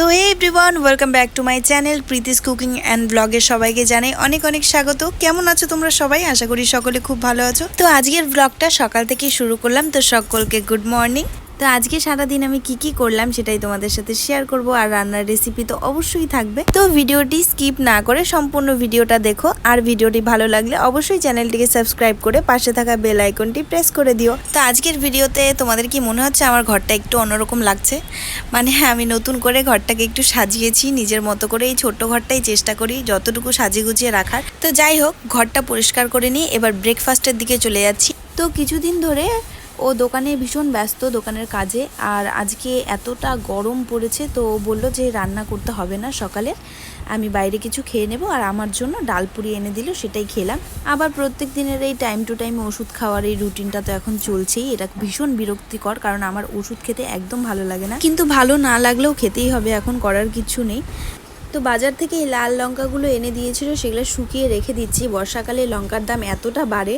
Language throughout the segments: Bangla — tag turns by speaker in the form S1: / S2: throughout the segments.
S1: So everyone welcome back to my channel Priti's cooking and ব্লগে সবাইকে জানাই অনেক অনেক স্বাগত। কেমন আছো তোমরা সবাই? আশা করি সকলে খুব ভালো আছো। তো আজকের ব্লগটা সকাল থেকে শুরু করলাম। তো সকলকে গুড মর্নিং তো আজকে সারাদিন আমি কি কি করলাম সেটাই তোমাদের সাথে শেয়ার করব আর রান্নার রেসিপি তো অবশ্যই থাকবে। তো ভিডিওটি স্কিপ না করে সম্পূর্ণ ভিডিওটা দেখো আর ভিডিওটি ভালো লাগলে অবশ্যই চ্যানেলটিকে সাবস্ক্রাইব করে পাশে থাকা বেল আইকনটি প্রেস করে দিও। তো আজকের ভিডিওতে তোমাদের কি মনে হচ্ছে আমার ঘরটা একটু অন্যরকম লাগছে? মানে আমি নতুন করে ঘরটাকে একটু সাজিয়েছি, নিজের মতো করে এই ছোট্ট ঘরটাই চেষ্টা করি যতটুকু সাজিয়ে গুছিয়ে রাখার। তো যাই হোক, ঘরটা পরিষ্কার করে নিই, এবার ব্রেকফাস্টের দিকে চলে যাচ্ছি। তো কিছুদিন ধরে ও দোকানে ভীষণ ব্যস্ত দোকানের কাজে, আর আজকে এতটা গরম পড়েছে তো ও বলল যে রান্না করতে হবে না সকালে। আমি বাইরে কিছু খেয়ে নেব আর আমার জন্য ডাল পুরি এনে দিল, সেটাই খেলাম। আবার প্রত্যেক দিনের এই টাইম টু টাইম ওষুধ খাওয়ার এই রুটিনটা তো এখন চলছেই। এটা ভীষণ বিরক্তিকর কারণ আমার ওষুধ খেতে একদম ভালো লাগে না। কিন্তু ভালো না লাগলেও খেতেই হবে, এখন করার কিছু নেই। তো বাজার থেকে এই লাল লঙ্কাগুলো এনে দিয়েছিল, সেগুলো শুকিয়ে রেখে দিচ্ছি। বর্ষাকালে লঙ্কার দাম এতটা বাড়ে,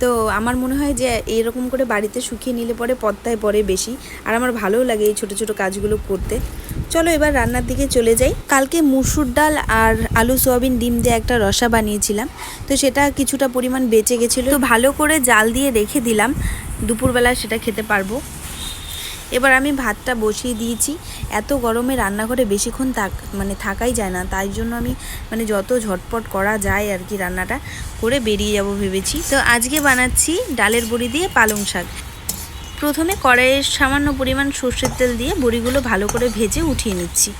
S1: তো আমার মনে হয় যে এরকম করে বাড়িতে শুকিয়ে নিলে পরে পদ্মায় পড়ে বেশি। আর আমার ভালোও লাগে এই ছোটো ছোটো কাজগুলো করতে। চলো এবার রান্নার দিকে চলে যাই। কালকে মুসুর ডাল আর আলু সোয়াবিন ডিম দিয়ে একটা রসা বানিয়েছিলাম, তো সেটা কিছুটা পরিমাণ বেঁচে গেছিল। তো ভালো করে জাল দিয়ে রেখে দিলাম, দুপুরবেলা সেটা খেতে পারব। এবার আমি ভাতটা বসিয়ে দিয়েছি। এত গরমে রান্নাঘরে বেশিক্ষণ থাক মানে থাকাই যায় না। তাই জন্য আমি মানে যত ঝটপট করা যায় আর কি রান্নাটা করে বেরিয়ে যাব ভেবেছি। তো আজকে বানাচ্ছি ডালের বড়ি দিয়ে পালং শাক। প্রথমে কড়াইয়ে সামান্য পরিমাণ সর্ষের তেল দিয়ে বড়িগুলো ভালো করে ভেজে উঠিয়ে নিচ্ছি।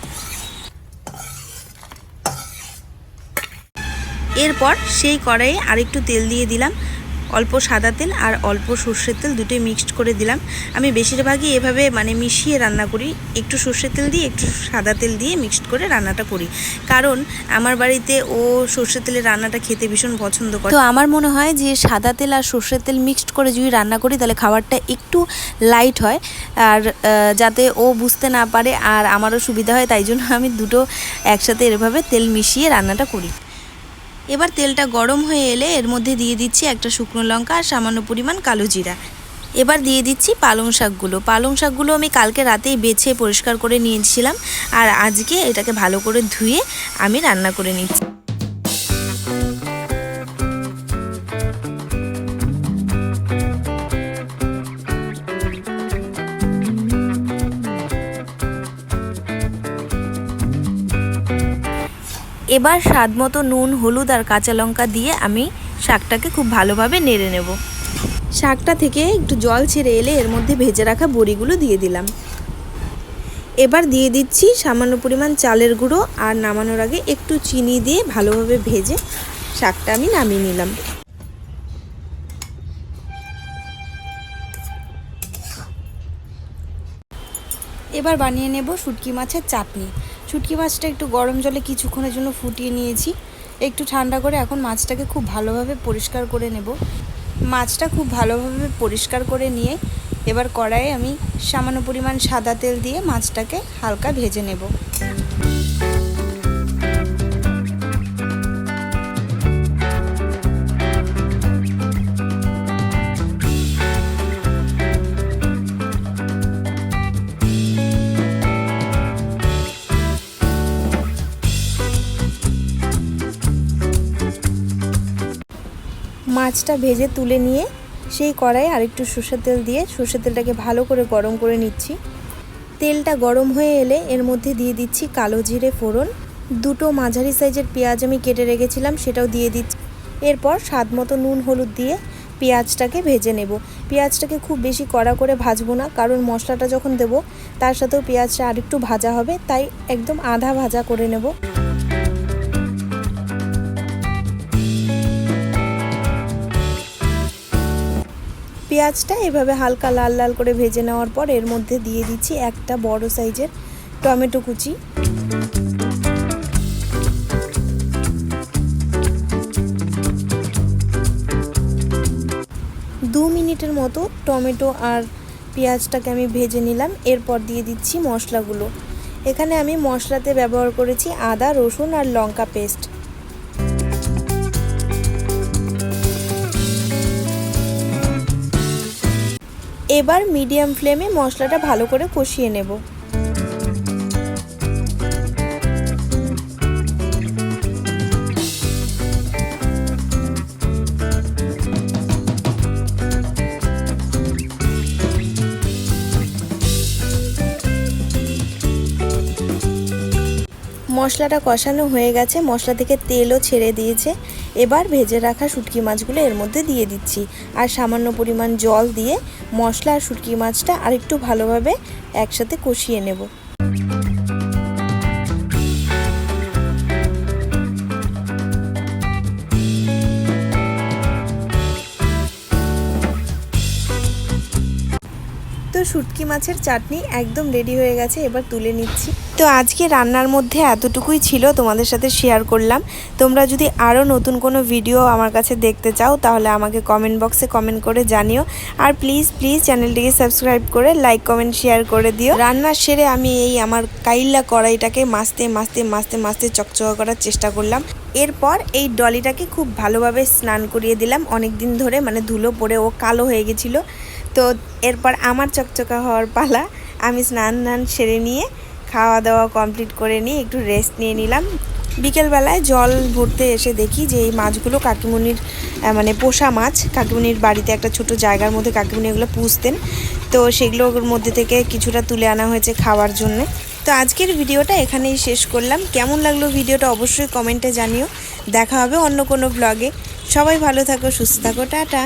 S1: এরপর সেই কড়াইয়ে আরেকটু তেল দিয়ে দিলাম। অল্প সাদা তেল আর অল্প সর্ষের তেল দুটোই মিক্সড করে দিলাম। আমি বেশিরভাগই এভাবে মানে মিশিয়ে রান্না করি। একটু সর্ষের তেল দিয়ে, একটু সাদা তেল দিয়ে মিক্সড করে রান্নাটা করি। কারণ আমার বাড়িতে ও সর্ষের তেলের রান্নাটা খেতে ভীষণ পছন্দ করে। তো আমার মনে হয় যে সাদা তেল আর সর্ষের তেল মিক্সড করে যদি রান্না করি, তাহলে খাবারটা একটু লাইট হয়। আর যাতে ও বুঝতে না পারে আর আমারও সুবিধা হয়, তাই জন্য আমি দুটো একসাথে এভাবে তেল মিশিয়ে রান্নাটা করি। এবার তেলটা গরম হয়ে এলে এর মধ্যে দিয়ে দিচ্ছি একটা শুকনো লঙ্কা আর সামান্য পরিমাণ কালো জিরা। এবার দিয়ে দিচ্ছি পালং শাকগুলো। পালং শাকগুলো আমি কালকে রাতেই বেছে পরিষ্কার করে নিয়েছিলাম আর আজকে এটাকে ভালো করে ধুয়ে আমি রান্না করে নিচ্ছি। এবার স্বাদ মতো নুন, হলুদ আর কাঁচা লঙ্কা দিয়ে আমি শাকটাকে খুব ভালোভাবে নেড়ে নেব। শাকটা থেকে একটু জল ছেড়ে এলে এর মধ্যে ভেজে রাখা বড়িগুলো দিয়ে দিলাম। এবার দিয়ে দিচ্ছি সামান্য পরিমাণ চালের গুঁড়ো আর নামানোর আগে একটু চিনি দিয়ে ভালোভাবে ভেজে শাকটা আমি নামিয়ে নিলাম। এবার বানিয়ে নেব শুটকি মাছের চাটনি। শুটকি মাছটা একটু গরম জলে কিছুক্ষণের জন্য ফুটিয়ে নিয়েছি। একটু ঠান্ডা করে এখন মাছটাকে খুব ভালোভাবে পরিষ্কার করে নেব। মাছটা খুব ভালোভাবে পরিষ্কার করে নিয়ে এবার কড়াইয়ে আমি সামান্য পরিমাণ সাদা তেল দিয়ে মাছটাকে হালকা ভেজে নেব। মাছটা ভেজে তুলে নিয়ে সেই কড়াই আরেকটু সর্ষের তেল দিয়ে সর্ষের তেলটাকে ভালো করে গরম করে নিচ্ছি। তেলটা গরম হয়ে এলে এর মধ্যে দিয়ে দিচ্ছি কালো জিরে ফোড়ন। দুটো মাঝারি সাইজের পেঁয়াজ আমি কেটে রেখেছিলাম, সেটাও দিয়ে দিচ্ছি। এরপর স্বাদ মতো নুন, হলুদ দিয়ে পেঁয়াজটাকে ভেজে নেব। পেঁয়াজটাকে খুব বেশি কড়া করে ভাজবো না, কারণ মশলাটা যখন দেব, তার সাথেও পেঁয়াজটা আরেকটু ভাজা হবে, তাই একদম আধা ভাজা করে নেব। পেঁয়াজটা এভাবে হালকা লাল লাল করে ভেজে নেওয়ার পর এর মধ্যে দিয়ে দিচ্ছি একটা বড় সাইজের টমেটো কুচি। দু মিনিটের মতো টমেটো আর পেঁয়াজটাকে আমি ভেজে নিলাম, এরপর দিয়ে দিচ্ছি মশলাগুলো। এখানে আমি মশলাতে ব্যবহার করেছি আদা, রসুন আর লঙ্কা পেস্ট। এবার মিডিয়াম ফ্লেমে মশলাটা ভালো করে কষিয়ে নেব। মশলাটা কষানো হয়ে গেছে। মশলা থেকে তেলও ছেড়ে দিয়েছে। এবার ভেজে রাখা শুটকি মাছগুলো এর মধ্যে দিয়ে দিচ্ছি। আর সামান্য পরিমাণ জল দিয়ে মশলা আর শুটকি মাছটা আরেকটু ভালোভাবে একসাথে কষিয়ে নেব। তো শুটকি মাছের চাটনি একদম রেডি হয়ে গেছে, এবার তুলে নিচ্ছি। তো আজকে রান্নার মধ্যে এতটুকুই ছিল, তোমাদের সাথে শেয়ার করলাম। তোমরা যদি আরও নতুন কোনো ভিডিও আমার কাছে দেখতে চাও, তাহলে আমাকে কমেন্ট বক্সে কমেন্ট করে জানিও। আর প্লিজ প্লিজ চ্যানেলটিকে সাবস্ক্রাইব করে লাইক কমেন্ট শেয়ার করে দিও। রান্নার সেরে আমি এই আমার কাইল্লা কড়াইটাকে মাছতে মাছতে মাছতে মাছতে চকচকা করার চেষ্টা করলাম। এরপর এই ডলিটাকে খুব ভালোভাবে স্নান করিয়ে দিলাম। অনেক দিন ধরে মানে ধুলো পড়ে ও কালো হয়ে গেছিল। তো এরপর আমার চকচকা হওয়ার পালা। আমি স্নান টান সেরে নিয়ে খাওয়া দাওয়া কমপ্লিট করে নিয়ে একটু রেস্ট নিয়ে নিলাম। বিকেলবেলায় জল ভরতে এসে দেখি যে এই মাছগুলো কাকিমুনির মানে পোষা মাছ। কাকিমুনির বাড়িতে একটা ছোট জায়গার মধ্যে কাকিমুনি এগুলো পুষতেন। তো সেগুলোর মধ্যে থেকে কিছুটা তুলে আনা হয়েছে খাওয়ার জন্য। তো আজকের ভিডিওটা এখানেই শেষ করলাম। কেমন লাগল ভিডিওটা অবশ্যই কমেন্টে জানিও। দেখা হবে অন্য কোনো ব্লগে সবাই ভালো থাকো, সুস্থ থাকো, টাটা।